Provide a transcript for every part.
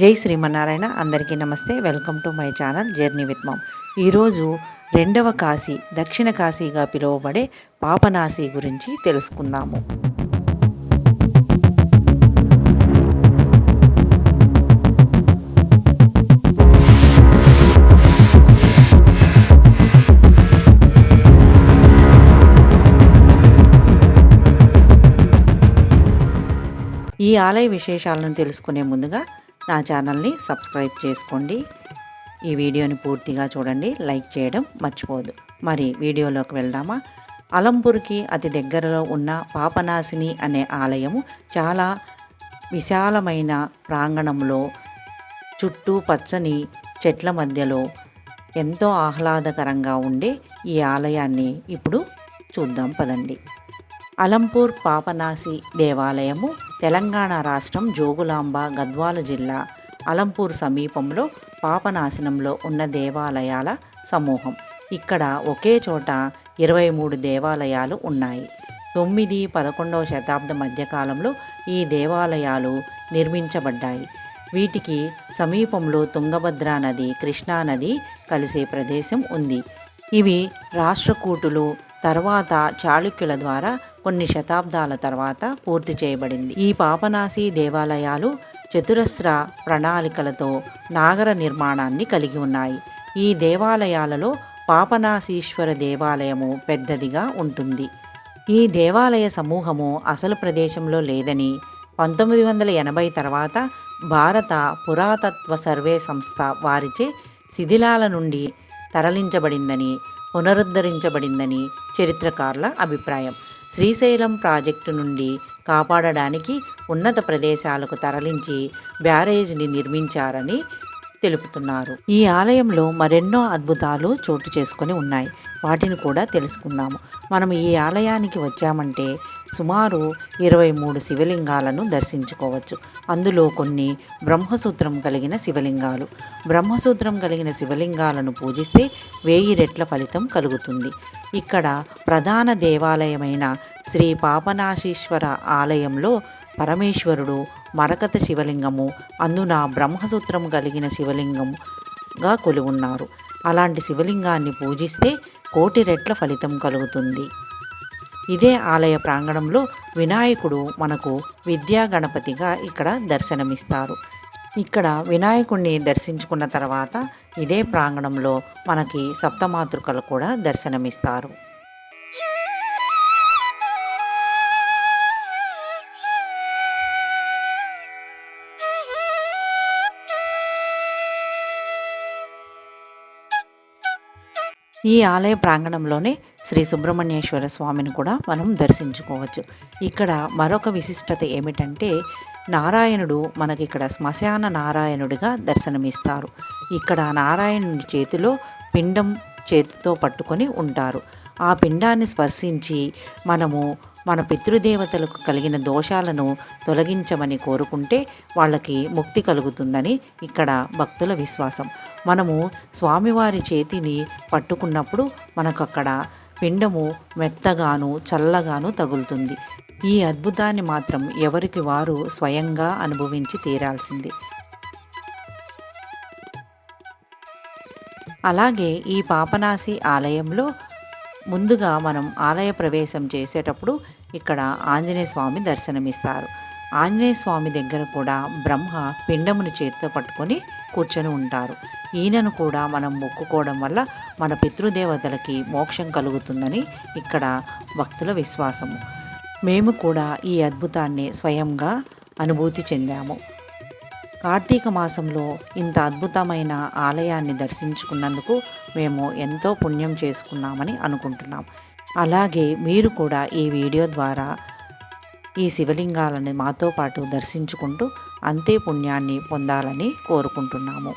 జై శ్రీమన్నారాయణ. అందరికీ నమస్తే. Welcome to my channel journey with mom. ఈరోజు రెండవ కాశీ దక్షిణ కాశీగా పిలువబడే పాపనాశి గురించి తెలుసుకుందాము. ఈ ఆలయ విశేషాలను తెలుసుకునే ముందుగా నా ఛానల్ని సబ్స్క్రైబ్ చేసుకోండి. ఈ వీడియోని పూర్తిగా చూడండి. లైక్ చేయడం మర్చిపోదు మరి వీడియోలోకి వెళ్దామా? అలంపూర్కి అతి దగ్గరలో ఉన్న పాపనాశిని అనే ఆలయము చాలా విశాలమైన ప్రాంగణంలో చుట్టూ పచ్చని చెట్ల మధ్యలో ఎంతో ఆహ్లాదకరంగా ఉండే ఈ ఆలయాన్ని ఇప్పుడు చూద్దాం. పదండి. అలంపూర్ పాపనాసి దేవాలయము తెలంగాణ రాష్ట్రం జోగులాంబ గద్వాల జిల్లా అలంపూర్ సమీపంలో పాపనాశనంలో ఉన్న దేవాలయాల సమూహం. ఇక్కడ ఒకే చోట ఇరవై మూడు దేవాలయాలు ఉన్నాయి. తొమ్మిది పదకొండవ శతాబ్ద మధ్యకాలంలో ఈ దేవాలయాలు నిర్మించబడ్డాయి. వీటికి సమీపంలో తుంగభద్రా నది కృష్ణానది కలిసే ప్రదేశం ఉంది. ఇవి రాష్ట్రకూటులు తర్వాత చాళుక్యుల ద్వారా కొన్ని శతాబ్దాల తర్వాత పూర్తి చేయబడింది. ఈ పాపనాసి దేవాలయాలు చతురస్ర ప్రణాళికలతో నాగర నిర్మాణాన్ని కలిగి ఉన్నాయి. ఈ దేవాలయాలలో పాపనాశీశ్వర దేవాలయము పెద్దదిగా ఉంటుంది. ఈ దేవాలయ సమూహము అసలు ప్రదేశంలో లేదని పంతొమ్మిది వందల ఎనభై తర్వాత భారత పురాతత్వ సర్వే సంస్థ వారిచే శిథిలాల నుండి తరలించబడిందని పునరుద్ధరించబడిందని చరిత్రకారుల అభిప్రాయం. శ్రీశైలం ప్రాజెక్టు నుండి కాపాడడానికి ఉన్నత ప్రదేశాలకు తరలించి బ్యారేజ్ని నిర్మించారని తెలుపుతున్నారు. ఈ ఆలయంలో మరెన్నో అద్భుతాలు చోటు చేసుకొని ఉన్నాయి. వాటిని కూడా తెలుసుకుందాము మనం ఈ ఆలయానికి వచ్చామంటే సుమారు ఇరవై మూడు శివలింగాలను దర్శించుకోవచ్చు. అందులో కొన్ని బ్రహ్మసూత్రం కలిగిన శివలింగాలు. బ్రహ్మసూత్రం కలిగిన శివలింగాలను పూజిస్తే వేయి రెట్ల ఫలితం కలుగుతుంది. ఇక్కడ ప్రధాన దేవాలయమైన శ్రీ పాపనాశీశ్వర ఆలయంలో పరమేశ్వరుడు మరకత శివలింగము అందున బ్రహ్మసూత్రం కలిగిన శివలింగంగా కొలువున్నారు. అలాంటి శివలింగాన్ని పూజిస్తే కోటి రెట్ల ఫలితం కలుగుతుంది. ఇదే ఆలయ ప్రాంగణంలో వినాయకుడు మనకు విద్యా గణపతిగా ఇక్కడ దర్శనమిస్తారు. ఇక్కడ వినాయకుడిని దర్శించుకున్న తర్వాత ఇదే ప్రాంగణంలో మనకి సప్తమాతృకలు కూడా దర్శనమిస్తారు. ఈ ఆలయ ప్రాంగణంలోనే శ్రీ సుబ్రహ్మణ్యేశ్వర స్వామిని కూడా మనం దర్శించుకోవచ్చు. ఇక్కడ మరొక విశిష్టత ఏమిటంటే నారాయణుడు మనకి ఇక్కడ శ్మశాన నారాయణుడిగా దర్శనమిస్తారు. ఇక్కడ నారాయణుడి చేతిలో పిండం చేతితో పట్టుకొని ఉంటారు. ఆ పిండాన్ని స్పర్శించి మనము మన పితృదేవతలకు కలిగిన దోషాలను తొలగించమని కోరుకుంటే వాళ్ళకి ముక్తి కలుగుతుందని ఇక్కడ భక్తుల విశ్వాసం. మనము స్వామివారి చేతిని పట్టుకున్నప్పుడు మనకు అక్కడ పిండము మెత్తగాను చల్లగాను తగులుతుంది. ఈ అద్భుతాన్ని మాత్రం ఎవరికి వారు స్వయంగా అనుభవించి తీరాల్సింది. అలాగే ఈ పాపనాసి ఆలయంలో ముందుగా మనం ఆలయ ప్రవేశం చేసేటప్పుడు ఇక్కడ ఆంజనేయ స్వామి దర్శనమిస్తారు. ఆంజనేయ స్వామి దగ్గర కూడా బ్రహ్మ పిండమును చేతితో పట్టుకొని కూర్చొని ఉంటారు. ఈయనను కూడా మనం మొక్కుకోవడం వల్ల మన పితృదేవతలకి మోక్షం కలుగుతుందని ఇక్కడ భక్తుల విశ్వాసము. మేము కూడా ఈ అద్భుతాన్ని స్వయంగా అనుభూతి చెందాము. కార్తీక మాసంలో ఇంత అద్భుతమైన ఆలయాన్ని దర్శించుకున్నందుకు మేము ఎంతో పుణ్యం చేసుకున్నామని అనుకుంటున్నాం. అలాగే మీరు కూడా ఈ వీడియో ద్వారా ఈ శివలింగాలను మాతో పాటు దర్శించుకుంటూ అంతే పుణ్యాన్ని పొందాలని కోరుకుంటున్నాము.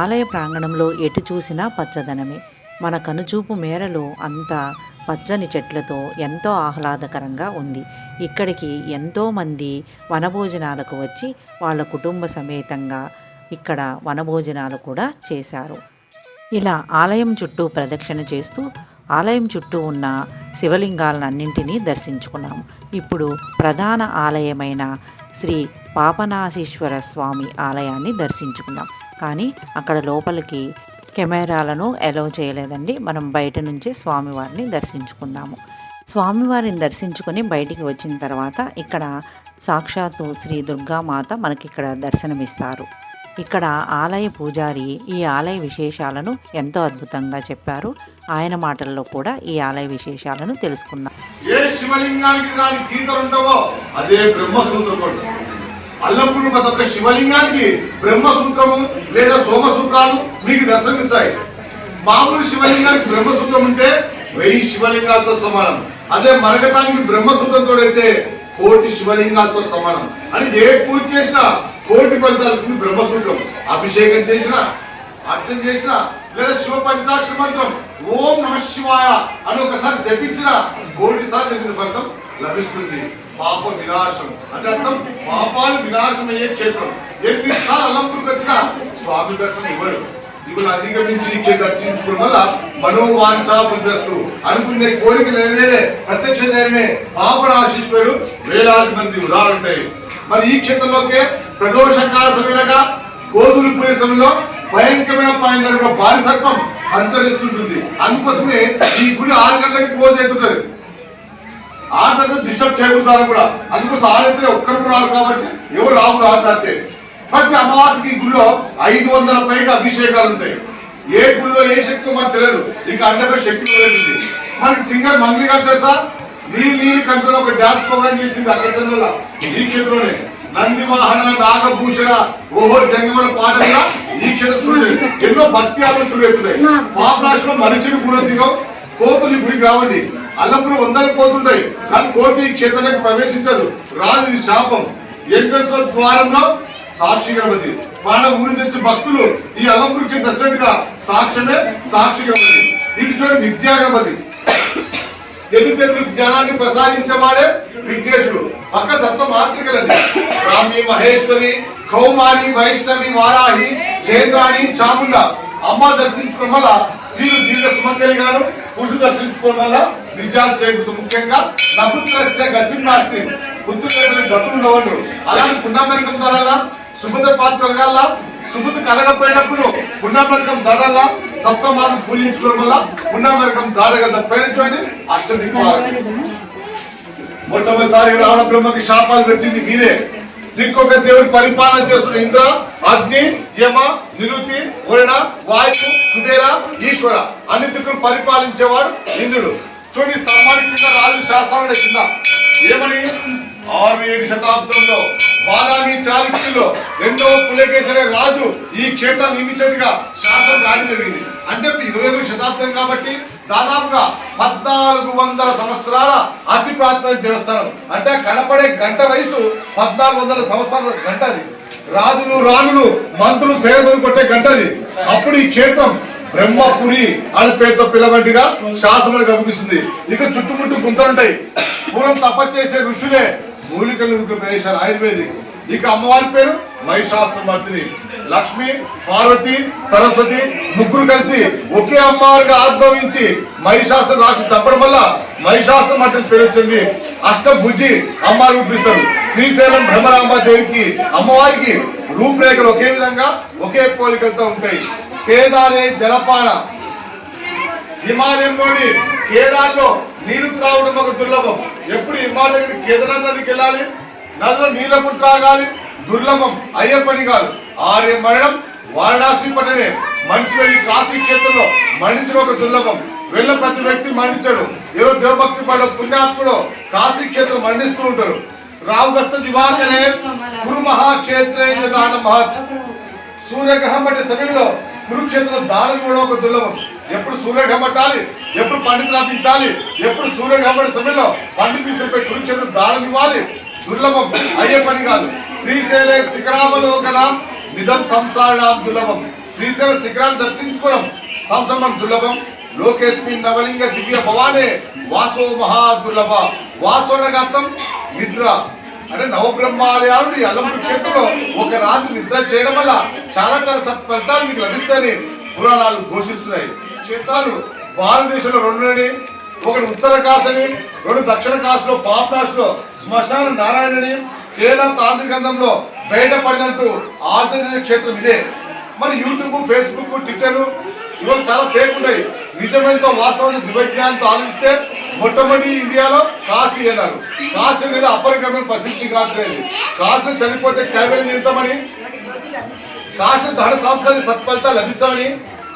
ఆలయ ప్రాంగణంలో ఎటు చూసినా పచ్చదనమే. మన కనుచూపు మేరలో అంతా పచ్చని చెట్లతో ఎంతో ఆహ్లాదకరంగా ఉంది. ఇక్కడికి ఎంతోమంది వనభోజనాలకు వచ్చి వాళ్ళ కుటుంబ సమేతంగా ఇక్కడ వనభోజనాలు కూడా చేశారు. ఇలా ఆలయం చుట్టూ ప్రదక్షిణ చేస్తూ ఆలయం చుట్టూ ఉన్న శివలింగాలన్నింటినీ దర్శించుకున్నాము. ఇప్పుడు ప్రధాన ఆలయమైన శ్రీ పాపనాశీశ్వర స్వామి ఆలయాన్ని దర్శించుకున్నాం కానీ అక్కడ లోపలికి కెమెరాలను అలౌ చేయలేదండి. మనం బయట నుంచి స్వామివారిని దర్శించుకుందాము. స్వామివారిని దర్శించుకొని బయటికి వచ్చిన తర్వాత ఇక్కడ సాక్షాత్తు శ్రీ దుర్గామాత మనకి ఇక్కడ దర్శనమిస్తారు. ఇక్కడ ఆలయ పూజారి ఈ ఆలయ విశేషాలను ఎంతో అద్భుతంగా చెప్పారు. ఆయన మాటల్లో కూడా ఈ ఆలయ విశేషాలను తెలుసుకుందాం. ఏ శివలింగానికి రాని గీతలు ఉంటావో అదే బ్రహ్మసూత్రం అల్లప్పుడు ప్రతి ఒక్క శివలింగానికి బ్రహ్మసూత్రము లేదా సోమసూత్రాలు మీకు దర్శనమిస్తాయి. మామూలు శివలింగానికి బ్రహ్మసూత్రం ఉంటే వెయ్యి శివలింగాలతో సమానం. అదే మరగతానికి బ్రహ్మసూత్రంతో అయితే కోటి శివలింగాలతో సమానం. అని ఏ పూజ చేసినా కోటి ఫలితాల్సింది బ్రహ్మసూత్రం. అభిషేకం చేసినా అర్చన చేసిన లేదా శివ పంచాక్షర మంత్రం ఓం నమ శివాయ అని ఒకసారి జపించిన కోటి సార్లు జరిగిన ఫలితం లభిస్తుంది. పాప వినాశం. అంటే అర్థం పాపాలు వినాశమయ్యే క్షేత్రం. ఎన్నిసార్లు అలంపురికి వచ్చినా స్వామి దర్శనం ఇవ్వడు ఇవి అధిగమించి ఇచ్చే దర్శించుకోవడం వల్ల మనోవాంఛ బుద్ధస్తు అనుకునే కోరికలు నెరవేరే ప్రత్యక్ష ధైర్యమే పాపనాశీశ్వరుడు వేలాది మంది ఉదాహరణాయి మరి ఈ క్షేత్రంలోకే ప్రదోషకాల సమయంగా కోదులు ప్రదేశంలో భయంకరమైన పాయింట్ భారీ సంచరిస్తుంటుంది. అందుకోసమే ఈ గుడి ఆరు గంటలకు క్లోజ్ అవుతుంటది గంటలకు డిస్టర్బ్ చేయకూడదు కూడా. అందుకోసం ఆరైతే ఒక్కరు రారు కాబట్టి ఎవరు రావు ఆడతాంతే ప్రతి అమావాస్యకి గుడిలో ఐదు వందల పైగా అభిషేకాలు ఉంటాయి. ఏ గుడిలో ఏ శక్తి మనకు తెలియదు. ఇక అంటే శక్తి తెలియదు మనకి సింగర్ మంగ్లీ గారు తెలుసా? నీళ్ళు నీళ్ళు కంపెనీలో ఒక డాన్స్ ప్రోగ్రామ్ చేసింది అక్కడ ఈ క్షేత్రంలోనే. నంది వాహన నాగభూషణ ఓహో జంగమన పాటలుగా ఈ క్షేత్రం చూడండి ఎన్నో భక్తి ఆలోచనలు చూడెత్తున్నాయి పాపరాశిలో మరిచిని కూడా దిగవు కోతులు ఇప్పుడు రావండి అల్లప్పుడు వందలు పోతుంటాయి. కానీ కోతి ఈ క్షేత్రానికి ప్రవేశించదు. రాదు ఇది శాపం. ఎంట్రన్స్ ద్వారంలో సాక్షి గణపతి. మన ఊరి నుంచి భక్తులు ఈ అలంపురికి దర్శనగా సాక్ష్యమే సాక్షి గణపతి. ఇటు చూడండి విద్యా గణపతి. తెలుగు తెలుగు జ్ఞానాన్ని ప్రసాదించేవాడే విఘ్నేశుడు. పక్క సప్త మాతృకలండి రామి మహేశ్వరి కౌమారి వైష్ణవి వారాహి చేంద్రాణి చాముండ. అమ్మ దర్శించుకోవడం వల్ల స్త్రీలు దీర్ఘ సుమంగలి గాను పురుషులు దర్శించుకోవడం వల్ల నిజాలు చేయకు ముఖ్యంగా నపుత్రస్య గతి నాస్తి పుత్రులు గతులు ఉండవడు అలాగే పుణ్యమరికం ధరల సుభద్ర పాత్ర కలగాల సుభద్ర కలగపోయినప్పుడు పుణ్యమరికం ధరల సప్తమాలు పూజించుకోవడం వల్ల పుణ్యమరికం దాడగా పయనించండి అష్టదిక్పాలు మొట్టమొదటిసారి రావణ బ్రహ్మకి శాపాలు పెట్టింది మీరే దిక్కొక దేవుడు పరిపాలన చేస్తున్న ఇంద్ర అగ్ని యమ నిరుతి వరుణ వాయు కుబేర ఈశ్వర అన్ని దిక్కులు పరిపాలించేవాడు ఇంద్రుడు. చూడండి స్తంభానికి కింద రాజు శాస్త్రాల కింద. ఏమని? ఆరు ఏడు శతాబ్దంలో బాదామి చాళుక్యుల్లో రెండో పులకేశ్ అనే రాజు ఈ క్షేత్రాన్ని నియమించినట్టుగా శాస్త్రం రాడి జరిగింది. అంటే ఇరవై మూడు శతాబ్దం కాబట్టి దాదాపుగా పద్నాలుగు వందల సంవత్సరాల అతి ప్రాచీన దేవస్థానం. అంటే కనపడే గంట వయసు పద్నాలుగు వందల సంవత్సరాల గంట అది. రాజులు రాణులు మంత్రులు సేవలు కొట్టే గంట అది. అప్పుడు ఈ క్షేత్రం బ్రహ్మపురి అనే పేరుతో పిలవంటిగా శాసనాలు కనిపిస్తుంది ఇక చుట్టుముట్టు గుంతలుంటాయి పూర్వం తపస్సు చేసే ఋషులే మూలికలు ప్రదేశాలు ఆయుర్వేదిక్. ఇక అమ్మవారి పేరు మహిషాసుర మర్దిని లక్ష్మి పార్వతి సరస్వతి ముగ్గురు కలిసి ఒకే అమ్మవారిగా ఆద్భవించి మహిషాసుర రాజు చంపడం వల్ల మహిషాసుర మర్దిని పేరు వచ్చింది అష్టభుజి అమ్మవారు రూపిస్తారు. శ్రీశైలం భ్రమరాంబ దేవికి అమ్మవారికి రూపురేఖలు ఒకే విధంగా ఒకే పోలికలతో ఉంటాయి. కేదారే జలపాన హిమాలయంలోని కేదార్లో నీళ్ళు త్రాగడం ఒక దుర్లభం. ఎప్పుడు హిమాలయ కేదార్నాథ్ నదికి వెళ్ళాలి? నదిలో నీళ్ళప్పుడు త్రాగాలి? దుర్లభం. అయ్యే పని కాదు. ఆర్య మరణం వారణాసి పట్టనే మనిషిలో ఈ కాశీ క్షేత్రంలో మరణించడం ఒక దుర్లభం. వెళ్ళ ప్రతి వ్యక్తి మరణించాడు. ఏదో దేవభక్తి పడ పుణ్యాత్ముడు కాశీ క్షేత్రం మరణిస్తూ ఉంటారు. రావుగస్త దివాకరే కురు మహాక్షేత్రే దాన మహత్ సూర్యగ్రహం పట్టే సమయంలో కురుక్షేత్రంలో దానం కూడా ఒక దుర్లభం. ఎప్పుడు సూర్య పట్టాలి ఎప్పుడు పండితు రాపించాలి ఎప్పుడు సూర్య పట్టే సమయంలో పండితు తీసుకుపోయి కురుక్షేత్రం దానం ఇవ్వాలి. దుర్లభం. అయ్యే పని కాదు. శ్రీశైల శిఖరావలోకనం నిధం సంసారాం దుర్లభం. శ్రీశైల శిఖరాన్ని దర్శించుకోవడం సంసమం దుర్లభం. లోకేస్మిన్ నవలింగ దివ్య భవానే వాసో మహా దుర్లభ. వాసో అర్థం నిద్ర. అంటే నవబ్రహ్మాలయాలు అలంపు క్షేత్రంలో ఒక రాత్రి నిద్ర చేయడం వల్ల చాలా చాలా సత్ఫలితాలు మీకు లభిస్తాయని పురాణాలు ఘోషిస్తున్నాయి. క్షేత్రాలు భారతదేశంలో రెండునని ఒకటి ఉత్తర కాశని రెండు దక్షిణ కాశలో పాపనాశలో శ్మశాన నారాయణని కేరళ తాంత్రికంధంలో బయటపడినట్టు ఆంధ్రప్రదేశ్ క్షేత్రం ఇదే. మరి యూట్యూబ్ ఫేస్బుక్ ట్విట్టర్ ఇవన్నీ చాలా ఫేక్ ఉన్నాయి నిజమైనతో వాస్తవం దివ్యజ్ఞానంతో ఆలోచిస్తే మొట్టమొదటి ఇండియాలో కాశీ అన్నారు. కాశీ మీద అపరికరమైన ప్రసిద్ధి కాల్చలేదు కాశీ చనిపోతే కేవలం తింటామని కాశీ ధన సంస్కారం సత్ఫలితాలు లభిస్తామని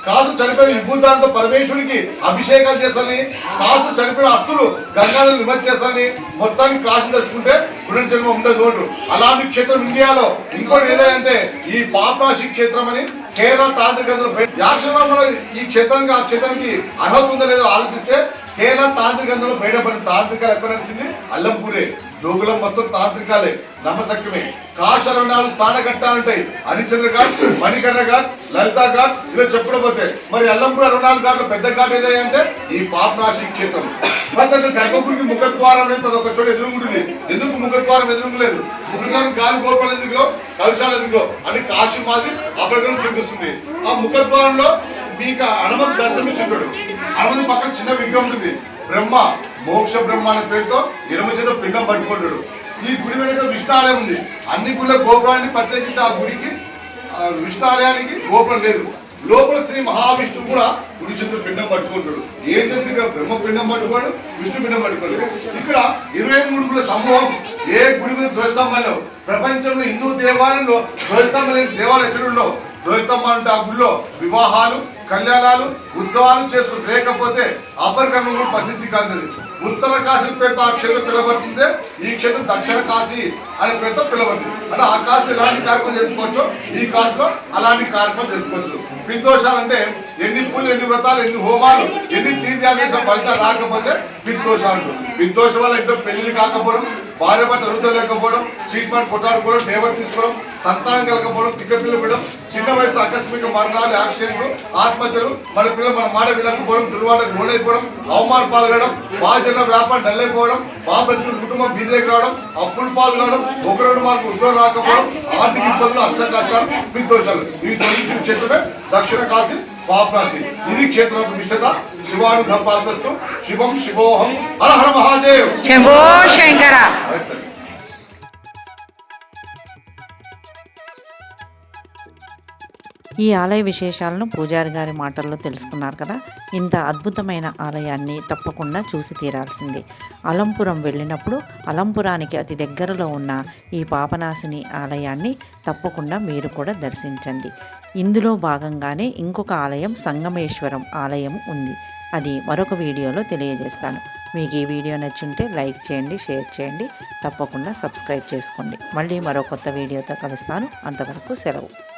కాసు చనిపోయిన విభూతాలతో పరమేశ్వరునికి అభిషేకాలు చేస్తారని కాసు చనిపోయిన అస్తులు గంగాధర నిమజ్జనం చేస్తారని మొత్తానికి కాశీ దర్శకుంటే పునర్జన్మ ఉండదు అంటారు. అలాంటి క్షేత్రం ఇండియాలో ఇంకోటి ఏదంటే ఈ పాపనాశి క్షేత్రం అని కేరళ తాంత్రికంలో యాక్షంలో మనం ఈ క్షేత్రానికి ఆ క్షేత్రానికి అర్హత ఉందో లేదో ఆలోచిస్తే కేరళ తాంత్రికంలో బయటపడిన తాంత్రిక ఎక్కడ నడిచింది? అల్లంపూరే. జోగులం మొత్తం తాంత్రికాలే నమ్మసక్యమే కాశ అరవై నాలుగు స్థానఘట్ట ఉంటాయి హరిచంద్ర ఘాట్ మణికర్ణ ఘాట్ లలితా ఘాట్ ఇలా చెప్పడం పోతే మరి అల్లంపూర్ అరవై నాలుగు ఘాట్లు పెద్ద ఘాట్ ఏదంటే అంటే ఈ పాపనాశి క్షేత్రం. ప్రతి ఒక్క గర్భగుడికి ముఖద్వారం అనేది ప్రతి ఒక్క చోట ఎదురుగుంటుంది. ఎందుకు ముఖద్వారం ఎదురుగులేదు? ముఖద్వారం గాలి గోపాల ఎందుకులో? కలుషాలు ఎందుకులో? అని కాశీ మాది అప్రగం చూపిస్తుంది. ఆ ముఖద్వారంలో మీకు హనుమంతు దర్శనమిచ్చుంటాడు హనుమంతు పక్కన చిన్న విగ్రహం ఉంటుంది. బ్రహ్మ మోక్ష బ్రహ్మ అనే పేరుతో ఎడమ చేత పిండం పట్టుకుంటాడు. ఈ గుడి వెనక విష్ణాలయం ఉంది. అన్ని గుళ్ళ గోపురాన్ని ప్రత్యేకించి ఆ గుడికి విష్ణాలయానికి గోపురం లేదు. లోపల శ్రీ మహావిష్ణువు కూడా గుడి చుట్టూ పిండం పట్టుకుంటాడు. ఏం చెప్తే ఇక్కడ? బ్రహ్మ పిండం పట్టుకోడు విష్ణు పిండం పట్టుకోడు. ఇక్కడ ఇరవై మూడు గుళ్ళ సమూహం ఏ గుడి మీద ధ్వజస్తంభంలో ప్రపంచంలో హిందూ దేవాలయంలో ధ్వజస్తంభం లేని దేవాలయం ఎక్కడ ధ్వజస్తంభం అంటే ఆ గుళ్ళో వివాహాలు కళ్యాణాలు ఉత్సవాలు చేసుకుని లేకపోతే అపరికరణం కూడా ప్రసిద్ధి కాదు ఉత్తర కాశీ పేరుతో ఆ క్షేత్రం పిలవబడుతుంది ఈ క్షేత్రం దక్షిణ కాశీ అనే పేరుతో పిలవబడుతుంది. అంటే ఆ కాశీ ఎలాంటి కార్యక్రమం జరుపుకోవచ్చు ఈ కాశీలో అలాంటి కార్యక్రమం జరుపుకోవచ్చు పిత్తోషాలు అంటే ఎన్ని పూలు ఎన్ని వ్రతాలు ఎన్ని హోమాలు ఎన్ని తీర్థాలు ఫలితాలు రాకపోతే పిత్తోషాలు పిత్తోషం వల్ల ఇంట్లో పెళ్ళి కాకపోవడం భార్య భర్త అరుగుదల లేకపోవడం ట్రీట్మెంట్ కొట్టాడుకోవడం డేవర్ తీసుకోవడం సంతానం కలగకపోవడం తిక్క పిల్లలు చిన్న వయసు ఆకస్మిక మరణాలు యాక్సిడెంట్లు ఆత్మహత్యలు మన పిల్లలు మన మాట వినకపోవడం దుర్వాళ్ళకు లోనైపోవడం అవమాన పాల్గొనడం బాధ్యత వ్యాపారం డల్లైపోవడం బ్రతుకుల కుటుంబం బీదకి రావడం అప్పులు పాల్గొనడం ఒకరోజు మాకు ఉద్యోగం రాకపోవడం ఆర్థిక ఇబ్బందులు అష్ట కష్టాలు నిర్దోషాలు ఇవి తొలగించిన క్షేత్రమే దక్షిణ కాశీ పాపరాశి ఇది క్షేత్ర విశేషత శివాను పాల్పస్తూ శివం శివోహం. హర హర మహాదేవ్. శంకర. ఈ ఆలయ విశేషాలను పూజారి గారి మాటల్లో తెలుసుకున్నారు కదా. ఇంత అద్భుతమైన ఆలయాన్ని తప్పకుండా చూసి తీరాల్సింది. అలంపురం వెళ్ళినప్పుడు అలంపురానికి అతి దగ్గరలో ఉన్న ఈ పాపనాశిని ఆలయాన్ని తప్పకుండా మీరు కూడా దర్శించండి. ఇందులో భాగంగానే ఇంకొక ఆలయం సంగమేశ్వరం ఆలయం ఉంది. అది మరొక వీడియోలో తెలియజేస్తాను. మీకు ఈ వీడియో నచ్చుంటే లైక్ చేయండి షేర్ చేయండి. తప్పకుండా సబ్స్క్రైబ్ చేసుకోండి. మళ్ళీ మరో కొత్త వీడియోతో కలుస్తాను. అంతవరకు సెలవు.